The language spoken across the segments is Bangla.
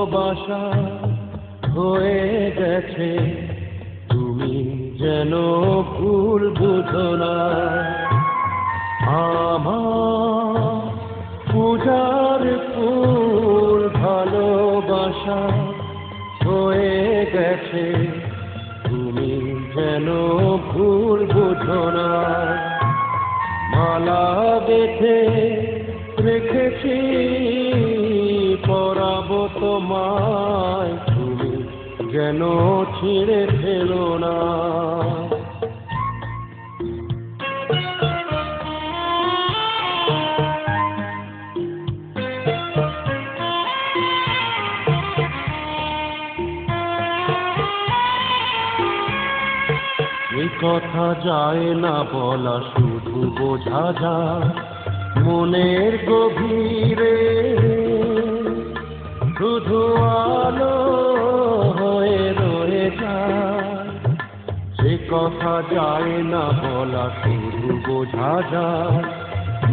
ভালোবাসা হয়ে গেছে। তুমি যেন ভুল বুঝো না। আমার পূজার ফুল ভালোবাসা হয়ে গেছে। তুমি যেন ভুল বুঝো না। মালা বেঁধে রেখেছি তোমায় তুমি যেন ছিঁড়ে ফেলো না। কথা যায় না বলা, শুধু বোঝা যায় মনের গভীরে। শুধু আলো হয়ে রয়ে যায়। সে কথা যায় না বলা শুধু বোঝা যায়।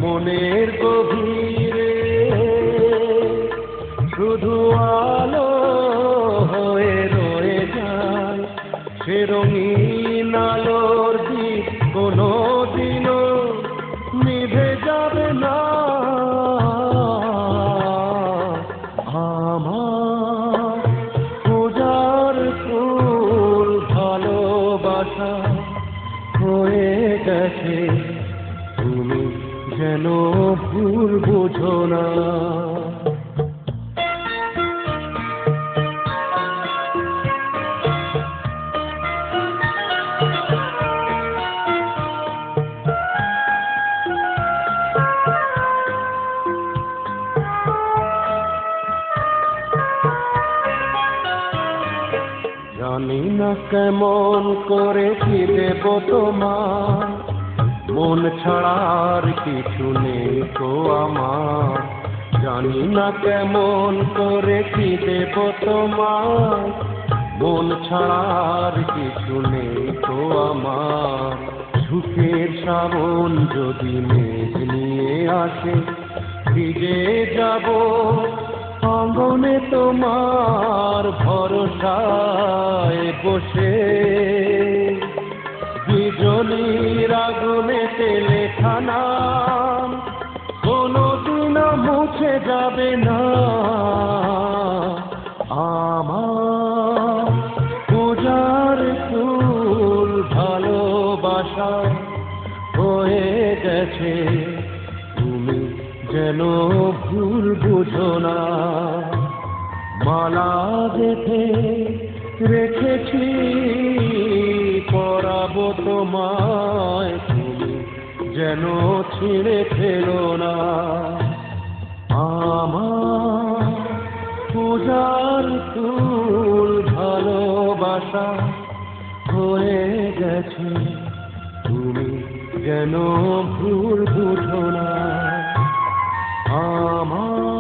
মনের গভীরে শুধু আলো হয়ে রয়ে যায়। সে রঙিন গেছে তুমি যেন ভুল বুঝো না। কেমন করে কি দেব তোমার? মন ছাড়ার কিছু নেই তো আমার। জানি না কেমন করে কি দেব তোমার। মন ছাড়ার কিছু নেই তো আমার। সুখের শ্রাবণ যদি মেঘ নিয়ে আসে, ভিজে যাব আঙ্গনে তোমার ভরসায় বসে। বিজলির আগুনে তেলে খানাম কোনোদিন মুছে যাবে না। আমার পূজার ফুল হয়ে গেছে। যেন ভুল বুঝো না। মালা দেখে রেখেছি, পরাবো তোমায় তুমি যেন ছিঁড়ে ফেলো না। আমার পূজার ফুল ভালোবাসা হয়ে গেছে, তুমি যেন ভুল বুঝো না। Come on.